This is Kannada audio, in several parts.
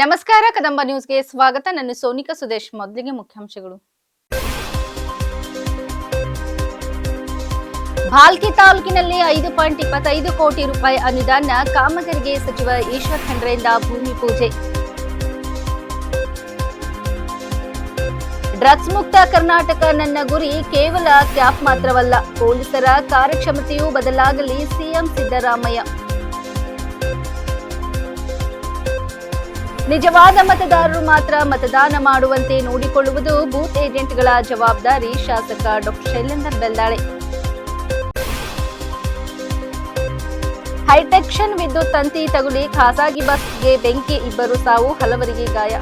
ನಮಸ್ಕಾರ, ಕದಂಬ ನ್ಯೂಸ್ಗೆ ಸ್ವಾಗತ. ನಾನು ಸೋನಿಕಾ ಸುದೇಶ್, ಮೊದಲಿಗೆ ಮುಖ್ಯಾಂಶಗಳು. ಭಾಲ್ಕಿ ತಾಲೂಕಿನಲ್ಲಿ ಐದು ಪಾಯಿಂಟ್ ಇಪ್ಪತ್ತೈದು ಕೋಟಿ ರೂಪಾಯಿ ಅನುದಾನ ಕಾಮಗಾರಿಗೆ ಸಚಿವ ಈಶ್ವರ್ ಖಂಡ್ರೆಯಿಂದ ಭೂಮಿ ಪೂಜೆ. ಡ್ರಗ್ಸ್ ಮುಕ್ತ ಕರ್ನಾಟಕ ನನ್ನ ಗುರಿ ಕೇವಲ ಕ್ಯಾಪ್ ಮಾತ್ರವಲ್ಲ, ಪೊಲೀಸರ ಕಾರ್ಯಕ್ಷಮತೆಯೂ ಬದಲಾಗಲಿ, ಸಿಎಂ ಸಿದ್ದರಾಮಯ್ಯ. ನಿಜವಾದ ಮತದಾರರು ಮಾತ್ರ ಮತದಾನ ಮಾಡುವಂತೆ ನೋಡಿಕೊಳ್ಳುವುದು ಬೂತ್ ಏಜೆಂಟ್ಗಳ ಜವಾಬ್ದಾರಿ, ಶಾಸಕ ಡಾಕ್ಟರ್ ಶೈಲೇಂದರ್ ಬೆಲ್ದಾಳೆ ಹೈಟೆಕ್ಷನ್ ವಿದ್ಯುತ್ ತಂತಿ ತಗುಲಿ ಖಾಸಗಿ ಬಸ್ಗೆ ಬೆಂಕಿ ಇಬ್ಬರು ಸಾವು, ಹಲವರಿಗೆ ಗಾಯ.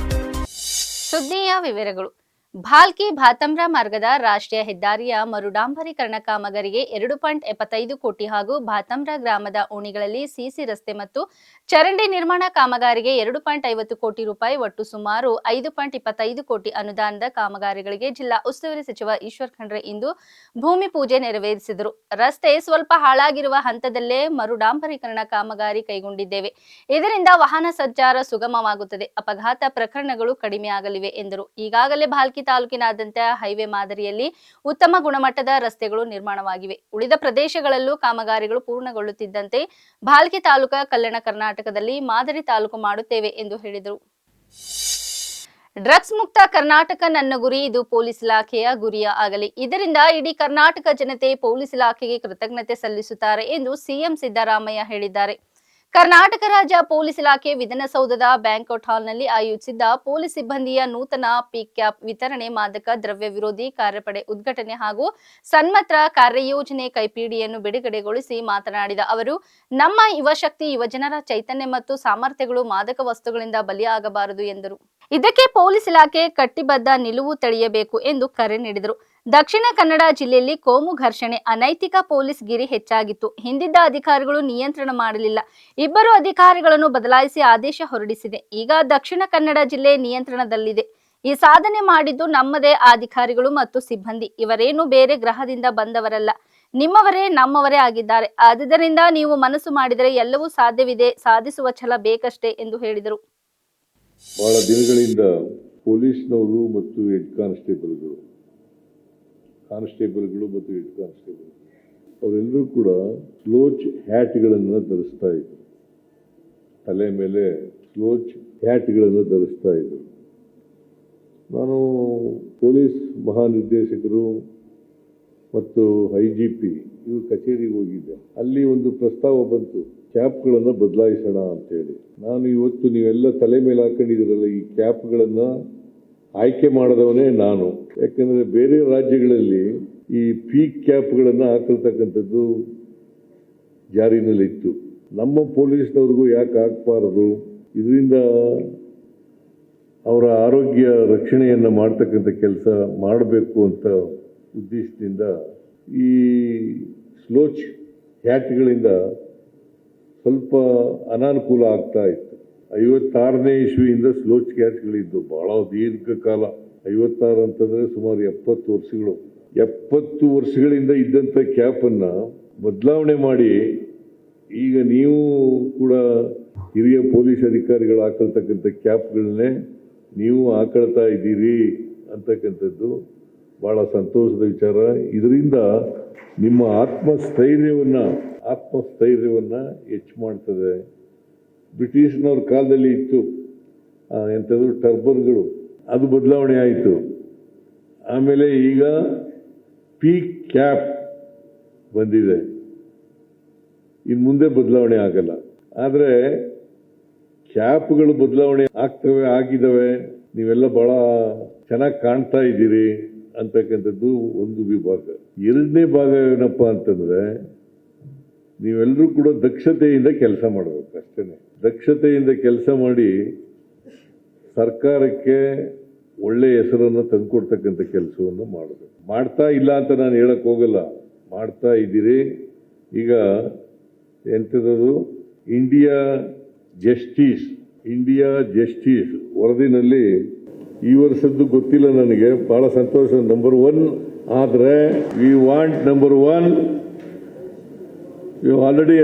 ಸುದ್ದಿಯ ವಿವರಗಳು. ಭಾಲ್ಕಿ ಭಾತಮ್ರಾ ಮಾರ್ಗದ ರಾಷ್ಟ್ರೀಯ ಹೆದ್ದಾರಿಯ ಮರುಡಾಂಬರೀಕರಣ ಕಾಮಗಾರಿಗೆ ಎರಡು ಪಾಯಿಂಟ್ ಎಪ್ಪತ್ತೈದು ಕೋಟಿ ಹಾಗೂ ಭಾತಮ್ರಾ ಗ್ರಾಮದ ಓಣಿಗಳಲ್ಲಿ ಸಿಸಿ ರಸ್ತೆ ಮತ್ತು ಚರಂಡಿ ನಿರ್ಮಾಣ ಕಾಮಗಾರಿಗೆ ಎರಡು ಪಾಯಿಂಟ್ ಐವತ್ತು ಕೋಟಿ ರೂಪಾಯಿ ಒಟ್ಟು ಸುಮಾರು ಐದು ಪಾಯಿಂಟ್ ಇಪ್ಪತ್ತೈದು ಕೋಟಿ ಅನುದಾನದ ಕಾಮಗಾರಿಗಳಿಗೆ ಜಿಲ್ಲಾ ಉಸ್ತುವಾರಿ ಸಚಿವ ಈಶ್ವರ್ ಖಂಡ್ರೆ ಇಂದು ಭೂಮಿ ಪೂಜೆ ನೆರವೇರಿಸಿದರು. ರಸ್ತೆ ಸ್ವಲ್ಪ ಹಾಳಾಗಿರುವ ಹಂತದಲ್ಲೇ ಮರುಡಾಂಬರೀಕರಣ ಕಾಮಗಾರಿ ಕೈಗೊಂಡಿದ್ದೇವೆ. ಇದರಿಂದ ವಾಹನ ಸಂಚಾರ ಸುಗಮವಾಗುತ್ತದೆ. ಅಪಘಾತ ಪ್ರಕರಣಗಳು ಕಡಿಮೆಯಾಗಲಿವೆ ಎಂದರು. ಈಗಾಗಲೇ ಭಾಲ್ಕಿ ತಾಲೂಕಿನಾದ್ಯಂತ ಹೈವೇ ಮಾದರಿಯಲ್ಲಿ ಉತ್ತಮ ಗುಣಮಟ್ಟದ ರಸ್ತೆಗಳು ನಿರ್ಮಾಣವಾಗಿವೆ. ಉಳಿದ ಪ್ರದೇಶಗಳಲ್ಲೂ ಕಾಮಗಾರಿಗಳು ಪೂರ್ಣಗೊಳ್ಳುತ್ತಿದ್ದಂತೆ ಭಾಲ್ಕಿ ತಾಲೂಕ ಕಲ್ಯಾಣ ಕರ್ನಾಟಕದಲ್ಲಿ ಮಾದರಿ ತಾಲೂಕು ಮಾಡುತ್ತೇವೆ ಎಂದು ಹೇಳಿದರು. ಡ್ರಗ್ಸ್ ಮುಕ್ತ ಕರ್ನಾಟಕ ನನ್ನ ಗುರಿ, ಇದು ಪೊಲೀಸ್ ಇಲಾಖೆಯ ಗುರಿಯ ಆಗಲಿ. ಇದರಿಂದ ಇಡೀ ಕರ್ನಾಟಕ ಜನತೆ ಪೊಲೀಸ್ ಇಲಾಖೆಗೆ ಕೃತಜ್ಞತೆ ಸಲ್ಲಿಸುತ್ತಾರೆ ಎಂದು ಸಿಎಂ ಸಿದ್ದರಾಮಯ್ಯ ಹೇಳಿದ್ದಾರೆ. ಕರ್ನಾಟಕ ರಾಜ್ಯ ಪೊಲೀಸ್ ಇಲಾಖೆ ವಿಧಾನಸೌಧದ ಬ್ಯಾಂಕ್ಔಟ್ ಹಾಲ್ನಲ್ಲಿ ಆಯೋಜಿಸಿದ್ದ ಪೊಲೀಸ್ ಸಿಬ್ಬಂದಿಯ ನೂತನ ಪಿ ಕ್ಯಾಪ್ ವಿತರಣೆ ಮಾದಕ ದ್ರವ್ಯ ವಿರೋಧಿ ಕಾರ್ಯಪಡೆ ಉದ್ಘಾಟನೆ ಹಾಗೂ ಸನ್ಮತ್ರ ಕಾರ್ಯಯೋಜನೆ ಕೈಪಿಡಿಯನ್ನು ಬಿಡುಗಡೆಗೊಳಿಸಿ ಮಾತನಾಡಿದ ಅವರು, ನಮ್ಮ ಯುವಶಕ್ತಿ, ಯುವಜನರ ಚೈತನ್ಯ ಮತ್ತು ಸಾಮರ್ಥ್ಯಗಳು ಮಾದಕ ವಸ್ತುಗಳಿಂದ ಬಲಿಯಾಗಬಾರದು ಎಂದರು. ಇದಕ್ಕೆ ಪೊಲೀಸ್ ಇಲಾಖೆ ಕಟ್ಟಿಬದ್ಧ ನಿಲುವು ತಳೆಯಬೇಕು ಎಂದು ಕರೆ ನೀಡಿದರು. ದಕ್ಷಿಣ ಕನ್ನಡ ಜಿಲ್ಲೆಯಲ್ಲಿ ಕೋಮು ಘರ್ಷಣೆ, ಅನೈತಿಕ ಪೊಲೀಸ್ ಗಿರಿ ಹೆಚ್ಚಾಗಿತ್ತು. ಹಿಂದಿದ್ದ ಅಧಿಕಾರಿಗಳು ನಿಯಂತ್ರಣ ಮಾಡಲಿಲ್ಲ. ಇಬ್ಬರು ಅಧಿಕಾರಿಗಳನ್ನು ಬದಲಾಯಿಸಿ ಆದೇಶ ಹೊರಡಿಸಿದೆ. ಈಗ ದಕ್ಷಿಣ ಕನ್ನಡ ಜಿಲ್ಲೆ ನಿಯಂತ್ರಣದಲ್ಲಿದೆ. ಈ ಸಾಧನೆ ಮಾಡಿದ್ದು ನಮ್ಮದೇ ಅಧಿಕಾರಿಗಳು ಮತ್ತು ಸಿಬ್ಬಂದಿ. ಇವರೇನು ಬೇರೆ ಗ್ರಹದಿಂದ ಬಂದವರಲ್ಲ. ನಿಮ್ಮವರೇ ನಮ್ಮವರೇ ಆಗಿದ್ದಾರೆ. ಆದ್ದರಿಂದ ನೀವು ಮನಸ್ಸು ಮಾಡಿದರೆ ಎಲ್ಲವೂ ಸಾಧ್ಯವಿದೆ. ಸಾಧಿಸುವ ಛಲ ಬೇಕಷ್ಟೇ ಎಂದು ಹೇಳಿದರು. ಬಹಳ ದಿನಗಳಿಂದ ಪೊಲೀಸ್ನವರು ಮತ್ತು ಹೆಡ್ ಕಾನ್ಸ್ಟೇಬಲ್ಗಳು ಕಾನ್ಸ್ಟೇಬಲ್ಗಳು ಮತ್ತು ಹೆಡ್ ಕಾನ್ಸ್ಟೇಬಲ್ ಅವರೆಲ್ಲರೂ ಕೂಡ ಸ್ಲೋಚ್ ಹ್ಯಾಟ್ಗಳನ್ನು ಧರಿಸ್ತಾ ಇದ್ರು. ತಲೆ ಮೇಲೆ ಸ್ಲೋಚ್ ಹ್ಯಾಟ್ಗಳನ್ನು ಧರಿಸ್ತಾ ಇದ್ರು. ನಾನು ಪೊಲೀಸ್ ಮಹಾನಿರ್ದೇಶಕರು ಮತ್ತು ಐ ಜಿ ಪಿ ಇವರು ಕಚೇರಿಗೆ ಹೋಗಿದ್ದೆ. ಅಲ್ಲಿ ಒಂದು ಪ್ರಸ್ತಾವ ಬಂತು, ಕ್ಯಾಪ್ಗಳನ್ನು ಬದಲಾಯಿಸೋಣ ಅಂತೇಳಿ. ನಾನು ಇವತ್ತು ನೀವೆಲ್ಲ ತಲೆ ಮೇಲೆ ಹಾಕೊಂಡಿದ್ದೀರಲ್ಲ, ಈ ಕ್ಯಾಪ್ಗಳನ್ನು ಆಯ್ಕೆ ಮಾಡಿದವನೇ ನಾನು. ಯಾಕಂದರೆ ಬೇರೆ ರಾಜ್ಯಗಳಲ್ಲಿ ಈ ಪೀಕ್ ಕ್ಯಾಪ್ಗಳನ್ನು ಹಾಕಿರ್ತಕ್ಕಂಥದ್ದು ಜಾರಿನಲ್ಲಿತ್ತು. ನಮ್ಮ ಪೊಲೀಸ್ನವ್ರಿಗೂ ಯಾಕೆ ಹಾಕಬಾರದು? ಇದರಿಂದ ಅವರ ಆರೋಗ್ಯ ರಕ್ಷಣೆಯನ್ನು ಮಾಡ್ತಕ್ಕಂಥ ಕೆಲಸ ಮಾಡಬೇಕು ಅಂತ ಉದ್ದೇಶದಿಂದ ಈ ಸ್ಲೋಚ್ ಹ್ಯಾಟ್ಗಳಿಂದ ಸ್ವಲ್ಪ ಅನಾನುಕೂಲ ಆಗ್ತಾ ಇತ್ತು. ಐವತ್ತಾರನೇ ಇಸ್ವಿಯಿಂದ ಸ್ಲೋಚ್ ಕ್ಯಾಚ್ಗಳಿದ್ದು. ಬಹಳ ದೀರ್ಘಕಾಲ ಐವತ್ತಾರು ಅಂತಂದ್ರೆ ಸುಮಾರು ಎಪ್ಪತ್ತು ವರ್ಷಗಳು. ಎಪ್ಪತ್ತು ವರ್ಷಗಳಿಂದ ಇದ್ದಂಥ ಕ್ಯಾಪನ್ನು ಬದಲಾವಣೆ ಮಾಡಿ ಈಗ ನೀವು ಕೂಡ ಹಿರಿಯ ಪೊಲೀಸ್ ಅಧಿಕಾರಿಗಳು ಹಾಕೊಳ್ತಕ್ಕಂಥ ಕ್ಯಾಪ್ಗಳನ್ನೇ ನೀವು ಹಾಕೊಳ್ತಾ ಇದ್ದೀರಿ ಅಂತಕ್ಕಂಥದ್ದು ಬಹಳ ಸಂತೋಷದ ವಿಚಾರ. ಇದರಿಂದ ನಿಮ್ಮ ಆತ್ಮಸ್ಥೈರ್ಯವನ್ನು ಆತ್ಮಸ್ಥೈರ್ಯವನ್ನು ಹೆಚ್ಚು ಮಾಡ್ತದೆ. ಬ್ರಿಟಿಷ್ನವ್ರ ಕಾಲದಲ್ಲಿ ಇತ್ತು. ಎಂಥದ್ರು ಟರ್ಬರ್ಗಳು. ಅದು ಬದಲಾವಣೆ ಆಯಿತು. ಆಮೇಲೆ ಈಗ ಪೀಕ್ ಕ್ಯಾಪ್ ಬಂದಿದೆ. ಇನ್ನು ಮುಂದೆ ಬದಲಾವಣೆ ಆಗಲ್ಲ. ಆದರೆ ಕ್ಯಾಪ್ಗಳು ಬದಲಾವಣೆ ಆಗ್ತವೆ ಆಗಿದ್ದಾವೆ ನೀವೆಲ್ಲ ಬಹಳ ಚೆನ್ನಾಗಿ ಕಾಣ್ತಾ ಇದ್ದೀರಿ ಅಂತಕ್ಕಂಥದ್ದು ಒಂದು ವಿಭಾಗ. ಎರಡನೇ ಭಾಗ ಏನಪ್ಪ ಅಂತಂದ್ರೆ ನೀವೆಲ್ಲರೂ ಕೂಡ ದಕ್ಷತೆಯಿಂದ ಕೆಲಸ ಮಾಡಬೇಕು ಅಷ್ಟೇ ದಕ್ಷತೆಯಿಂದ ಕೆಲಸ ಮಾಡಿ ಸರ್ಕಾರಕ್ಕೆ ಒಳ್ಳೆ ಹೆಸರನ್ನು ತಂದುಕೊಡ್ತಕ್ಕಂಥ ಕೆಲಸವನ್ನು ಮಾಡಬೇಕು. ಮಾಡ್ತಾ ಇಲ್ಲ ಅಂತ ನಾನು ಹೇಳಕ್ಕೆ ಹೋಗಲ್ಲ. ಮಾಡ್ತಾ ಇದ್ದೀರಿ. ಈಗ ಎಂಥದ್ದು ಇಂಡಿಯಾ ಜಸ್ಟಿಸ್ ಇಂಡಿಯಾ ಜಸ್ಟಿಸ್ ವರದಿನಲ್ಲಿ ಈ ವರ್ಷದ್ದು ಗೊತ್ತಿಲ್ಲ ನನಗೆ. ಬಹಳ ಸಂತೋಷ. ನಂಬರ್ ಒನ್ ಆದರೆ we want number one you already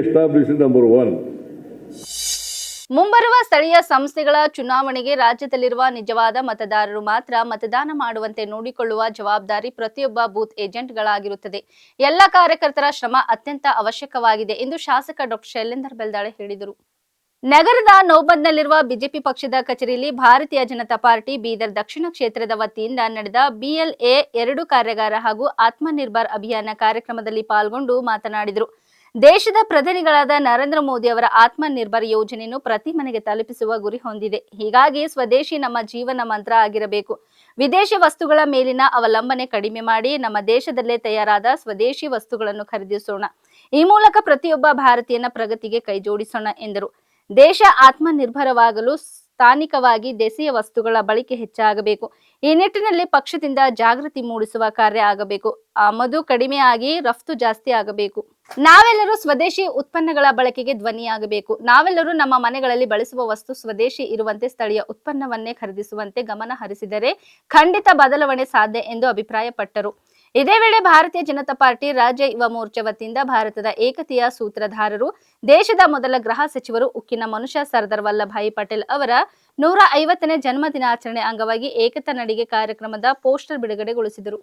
number one ಮುಂಬರುವ ಸ್ಥಳೀಯ ಸಂಸ್ಥೆಗಳ ಚುನಾವಣೆಗೆ ರಾಜ್ಯದಲ್ಲಿರುವ ನಿಜವಾದ ಮತದಾರರು ಮಾತ್ರ ಮತದಾನ ಮಾಡುವಂತೆ ನೋಡಿಕೊಳ್ಳುವ ಜವಾಬ್ದಾರಿ ಪ್ರತಿಯೊಬ್ಬ ಬೂತ್ ಏಜೆಂಟ್ಗಳಾಗಿರುತ್ತದೆ. ಎಲ್ಲ ಕಾರ್ಯಕರ್ತರ ಶ್ರಮ ಅತ್ಯಂತ ಅವಶ್ಯಕವಾಗಿದೆ ಎಂದು ಶಾಸಕ ಡಾಕ್ಟರ್ ಶೈಲೇಂದರ್ ಬೆಲ್ದಾಳೆ ಹೇಳಿದರು. ನಗರದ ನೌಬದ್ನಲ್ಲಿರುವ ಬಿಜೆಪಿ ಪಕ್ಷದ ಕಚೇರಿಯಲ್ಲಿ ಭಾರತೀಯ ಜನತಾ ಪಾರ್ಟಿ, ಬೀದರ್ ದಕ್ಷಿಣ ಕ್ಷೇತ್ರದ ವತಿಯಿಂದ ನಡೆದ ಬಿಎಲ್ಎ ಎರಡು ಕಾರ್ಯಾಗಾರ ಹಾಗೂ ಆತ್ಮನಿರ್ಭರ್ ಅಭಿಯಾನ ಕಾರ್ಯಕ್ರಮದಲ್ಲಿ ಪಾಲ್ಗೊಂಡು ಮಾತನಾಡಿದರು. ದೇಶದ ಪ್ರಧಾನಿಗಳಾದ ನರೇಂದ್ರ ಮೋದಿ ಅವರ ಆತ್ಮನಿರ್ಭರ್ ಯೋಜನೆಯನ್ನು ಪ್ರತಿ ಮನೆಗೆ ತಲುಪಿಸುವ ಗುರಿ ಹೊಂದಿದೆ. ಹೀಗಾಗಿ ಸ್ವದೇಶಿ ನಮ್ಮ ಜೀವನ ಮಂತ್ರ ಆಗಿರಬೇಕು. ವಿದೇಶಿ ವಸ್ತುಗಳ ಮೇಲಿನ ಅವಲಂಬನೆ ಕಡಿಮೆ ಮಾಡಿ ನಮ್ಮ ದೇಶದಲ್ಲೇ ತಯಾರಾದ ಸ್ವದೇಶಿ ವಸ್ತುಗಳನ್ನು ಖರೀದಿಸೋಣ. ಈ ಮೂಲಕ ಪ್ರತಿಯೊಬ್ಬ ಭಾರತೀಯನ ಪ್ರಗತಿಗೆ ಕೈಜೋಡಿಸೋಣ ಎಂದರು. ದೇಶ ಆತ್ಮನಿರ್ಭರವಾಗಲು ಸ್ಥಾನಿಕವಾಗಿ ದೇಸಿಯ ವಸ್ತುಗಳ ಬಳಕೆ ಹೆಚ್ಚಾಗಬೇಕು. ಈ ನಿಟ್ಟಿನಲ್ಲಿ ಪಕ್ಷದಿಂದ ಜಾಗೃತಿ ಮೂಡಿಸುವ ಕಾರ್ಯ ಆಗಬೇಕು. ಆಮದು ಕಡಿಮೆಯಾಗಿ ರಫ್ತು ಜಾಸ್ತಿ ಆಗಬೇಕು. ನಾವೆಲ್ಲರೂ ಸ್ವದೇಶಿ ಉತ್ಪನ್ನಗಳ ಬಳಕೆಗೆ ಧ್ವನಿಯಾಗಬೇಕು. ನಾವೆಲ್ಲರೂ ನಮ್ಮ ಮನೆಗಳಲ್ಲಿ ಬಳಸುವ ವಸ್ತು ಸ್ವದೇಶಿ ಇರುವಂತೆ ಸ್ಥಳೀಯ ಉತ್ಪನ್ನವನ್ನೇ ಖರೀದಿಸುವಂತೆ ಗಮನ ಹರಿಸಿದರೆ ಖಂಡಿತ ಬದಲಾವಣೆ ಸಾಧ್ಯ ಎಂದು ಅಭಿಪ್ರಾಯಪಟ್ಟರು. ಇದೇ ವೇಳೆ ಭಾರತೀಯ ಜನತಾ ಪಾರ್ಟಿ ರಾಜ್ಯ ಯುವ ಮೋರ್ಚಾ ವತಿಯಿಂದ ಭಾರತದ ಏಕತೆಯ ಸೂತ್ರಧಾರರು, ದೇಶದ ಮೊದಲ ಗೃಹ ಸಚಿವರು ಉಕ್ಕಿನ ಮನುಷ್ಯ ಸರ್ದಾರ್ ವಲ್ಲಭಾಯಿ ಪಟೇಲ್ ಅವರ ನೂರ ಐವತ್ತನೇ ಜನ್ಮ ದಿನಾಚರಣೆ ಅಂಗವಾಗಿ ಏಕತಾ ನಡಿಗೆ ಕಾರ್ಯಕ್ರಮದ ಪೋಸ್ಟರ್ ಬಿಡುಗಡೆಗೊಳಿಸಿದರು.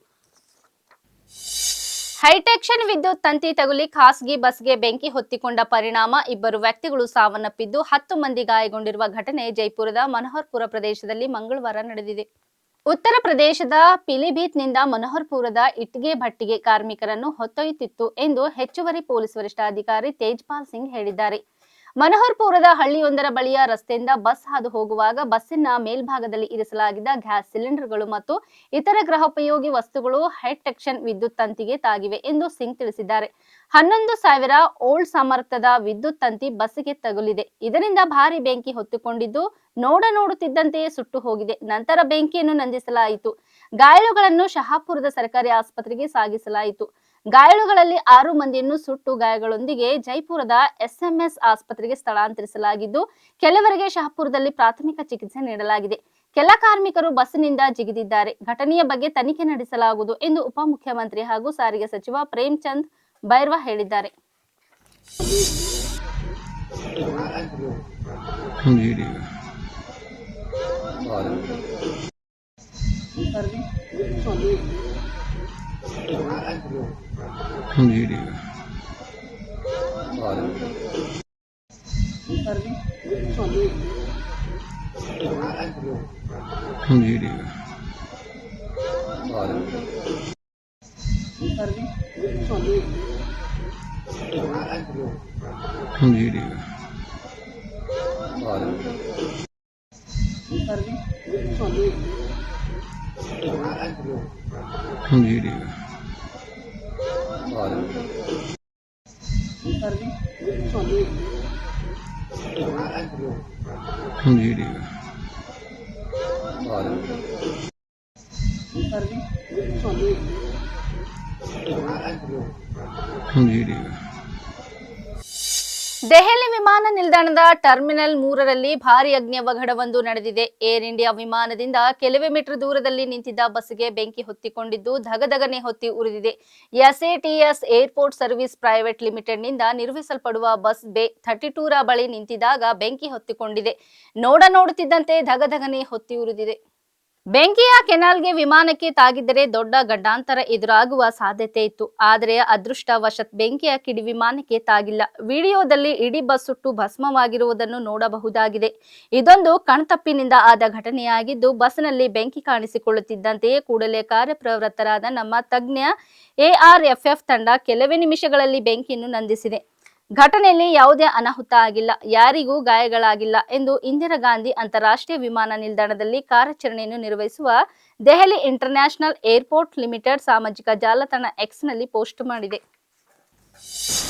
ಹೈಟೆಕ್ಷನ್ ವಿದ್ಯುತ್ ತಂತಿ ತಗುಲಿ ಖಾಸಗಿ ಬಸ್ಗೆ ಬೆಂಕಿ ಹೊತ್ತಿಕೊಂಡ ಪರಿಣಾಮ ಇಬ್ಬರು ವ್ಯಕ್ತಿಗಳು ಸಾವನ್ನಪ್ಪಿದ್ದು ಹತ್ತು ಮಂದಿ ಗಾಯಗೊಂಡಿರುವ ಘಟನೆ ಜೈಪುರದ ಮನೋಹರ್ಪುರ ಪ್ರದೇಶದಲ್ಲಿ ಮಂಗಳವಾರ ನಡೆದಿದೆ. ಉತ್ತರ ಪ್ರದೇಶದ ಪಿಲಿಭೀತ್ನಿಂದ ಮನೋಹರ್ಪುರದ ಇಟ್ಟಿಗೆ ಭಟ್ಟಿಗೆ ಕಾರ್ಮಿಕರನ್ನು ಹೊತ್ತೊಯ್ಯುತ್ತಿತ್ತು ಎಂದು ಹೆಚ್ಚುವರಿ ಪೊಲೀಸ್ ವರಿಷ್ಠಾಧಿಕಾರಿ ತೇಜ್ಪಾಲ್ ಸಿಂಗ್ ಹೇಳಿದ್ದಾರೆ. ಮನೋಹರ್ಪುರದ ಹಳ್ಳಿಯೊಂದರ ಬಳಿಯ ರಸ್ತೆಯಿಂದ ಬಸ್ ಹಾದು ಹೋಗುವಾಗ ಬಸ್ಸಿನ ಮೇಲ್ಭಾಗದಲ್ಲಿ ಇರಿಸಲಾಗಿದ್ದ ಗ್ಯಾಸ್ ಸಿಲಿಂಡರ್ಗಳು ಮತ್ತು ಇತರ ಗೃಹೋಪಯೋಗಿ ವಸ್ತುಗಳು ಹೈಟೆಕ್ಷನ್ ವಿದ್ಯುತ್ ತಂತಿಗೆ ತಾಗಿವೆ ಎಂದು ಸಿಂಗ್ ತಿಳಿಸಿದ್ದಾರೆ. ಹನ್ನೊಂದು ಸಾವಿರ ಓಲ್ಡ್ ಸಾಮರ್ಥ್ಯದ ವಿದ್ಯುತ್ ತಂತಿ ಬಸ್ಸಿಗೆ ತಗುಲಿದೆ. ಇದರಿಂದ ಭಾರಿ ಬೆಂಕಿ ಹೊತ್ತುಕೊಂಡಿದ್ದು ನೋಡ ನೋಡುತ್ತಿದ್ದಂತೆಯೇ ಸುಟ್ಟು ಹೋಗಿದೆ. ನಂತರ ಬೆಂಕಿಯನ್ನು ನಂದಿಸಲಾಯಿತು. ಗಾಯಾಳುಗಳನ್ನು ಶಹಾಪುರದ ಸರ್ಕಾರಿ ಆಸ್ಪತ್ರೆಗೆ ಸಾಗಿಸಲಾಯಿತು. ಗಾಯಾಳುಗಳಲ್ಲಿ ಆರು ಮಂದಿಯನ್ನು ಸುಟ್ಟು ಗಾಯಗಳೊಂದಿಗೆ ಜೈಪುರದ ಎಸ್ಎಂಎಸ್ ಆಸ್ಪತ್ರೆಗೆ ಸ್ಥಳಾಂತರಿಸಲಾಗಿದ್ದು, ಕೆಲವರಿಗೆ ಶಹಪುರದಲ್ಲಿ ಪ್ರಾಥಮಿಕ ಚಿಕಿತ್ಸೆ ನೀಡಲಾಗಿದೆ. ಕೆಲ ಕಾರ್ಮಿಕರು ಬಸ್ಸಿನಿಂದ ಜಿಗಿದಿದ್ದಾರೆ. ಘಟನೆಯ ಬಗ್ಗೆ ತನಿಖೆ ನಡೆಸಲಾಗುವುದು ಎಂದು ಉಪಮುಖ್ಯಮಂತ್ರಿ ಹಾಗೂ ಸಾರಿಗೆ ಸಚಿವ ಪ್ರೇಮ್ ಚಂದ್ ಬೈರ್ವಾ ಹೇಳಿದ್ದಾರೆ. ਜੀ ਜੀ ਜੀ ਜੀ ਜੀ ਜੀ ਜੀ ਜੀ ਜੀ ਠੀਕ ਹੈ ਜੀ ਠੀਕ ਹੈ ದೆಹಲಿ ವಿಮಾನ ನಿಲ್ದಾಣದ ಟರ್ಮಿನಲ್ ಮೂರರಲ್ಲಿ ಭಾರಿ ಅಗ್ನಿ ಅವಘಡವೊಂದು ನಡೆದಿದೆ. ಏರ್ ಇಂಡಿಯಾ ವಿಮಾನದಿಂದ ಕೆಲವೇ ಮೀಟರ್ ದೂರದಲ್ಲಿ ನಿಂತಿದ್ದ ಬಸ್ಗೆ ಬೆಂಕಿ ಹೊತ್ತಿಕೊಂಡಿದ್ದು ಧಗಧಗನೆ ಹೊತ್ತಿ ಉರಿದಿದೆ. ಎಸ್ಎಟಿಎಸ್ ಏರ್ಪೋರ್ಟ್ ಸರ್ವಿಸ್ ಪ್ರೈವೇಟ್ ಲಿಮಿಟೆಡ್ನಿಂದ ನಿರ್ವಹಿಸಲ್ಪಡುವ ಬಸ್ ಬೇ ಥರ್ಟಿ ಟೂರ ಬಳಿ ನಿಂತಿದ್ದಾಗ ಬೆಂಕಿ ಹೊತ್ತಿಕೊಂಡಿದೆ. ನೋಡ ನೋಡುತ್ತಿದ್ದಂತೆ ಧಗಧಗನೆ ಹೊತ್ತಿ ಉರಿದಿದೆ. ಬೆಂಕಿಯ ಕೆನಾಲ್ಗೆ ವಿಮಾನಕ್ಕೆ ತಾಗಿದ್ದರೆ ದೊಡ್ಡ ಗಡ್ಡಾಂತರ ಎದುರಾಗುವ ಸಾಧ್ಯತೆ ಇತ್ತು. ಆದರೆ ಅದೃಷ್ಟವಶತ್ ಬೆಂಕಿಯ ಕಿಡಿ ವಿಮಾನಕ್ಕೆ ತಾಗಿಲ್ಲ. ವಿಡಿಯೋದಲ್ಲಿ ಇಡೀ ಬಸ್ ಸುಟ್ಟು ಭಸ್ಮವಾಗಿರುವುದನ್ನು ನೋಡಬಹುದಾಗಿದೆ. ಇದೊಂದು ಕಣ್ತಪ್ಪಿನಿಂದ ಆದ ಘಟನೆಯಾಗಿದ್ದು, ಬಸ್ನಲ್ಲಿ ಬೆಂಕಿ ಕಾಣಿಸಿಕೊಳ್ಳುತ್ತಿದ್ದಂತೆಯೇ ಕೂಡಲೇ ಕಾರ್ಯಪ್ರವೃತ್ತರಾದ ನಮ್ಮ ತಜ್ಞ ಎಆರ್ಎಫ್ಎಫ್ ತಂಡ ಕೆಲವೇ ನಿಮಿಷಗಳಲ್ಲಿ ಬೆಂಕಿಯನ್ನು ನಂದಿಸಿದೆ. ಘಟನೆಯಲ್ಲಿ ಯಾವುದೇ ಅನಾಹುತ ಆಗಿಲ್ಲ ಯಾರಿಗೂ ಗಾಯಗಳಾಗಿಲ್ಲ ಎಂದು ಇಂದಿರಾ ಗಾಂಧಿ ಅಂತಾರಾಷ್ಟ್ರೀಯ ವಿಮಾನ ನಿಲ್ದಾಣದಲ್ಲಿ ಕಾರ್ಯಾಚರಣೆಯನ್ನು ನಿರ್ವಹಿಸುವ ದೆಹಲಿ ಇಂಟರ್ನ್ಯಾಷನಲ್ ಏರ್ಪೋರ್ಟ್ ಲಿಮಿಟೆಡ್ ಸಾಮಾಜಿಕ ಜಾಲತಾಣ ಎಕ್ಸ್ ನಲ್ಲಿ ಪೋಸ್ಟ್ ಮಾಡಿದೆ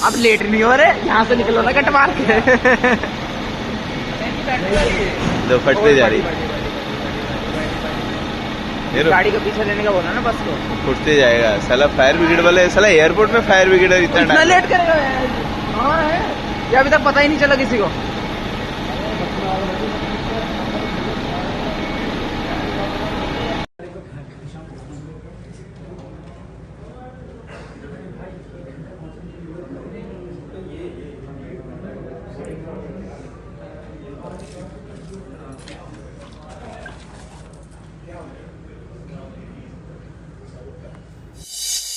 आप लेट नहीं हो रहे यहाँ से निकलो ना कट मार के दो फटते जा रही ये रो- गाड़ी के पीछे लेने का बोला ना बस को फुटते जाएगा साला फायर ब्रिगेड वाले साला एयरपोर्ट में फायर ब्रिगेड इतना इतना टाइम लेट करेगा हाँ है? ये अभी तक पता ही नहीं चला किसी को।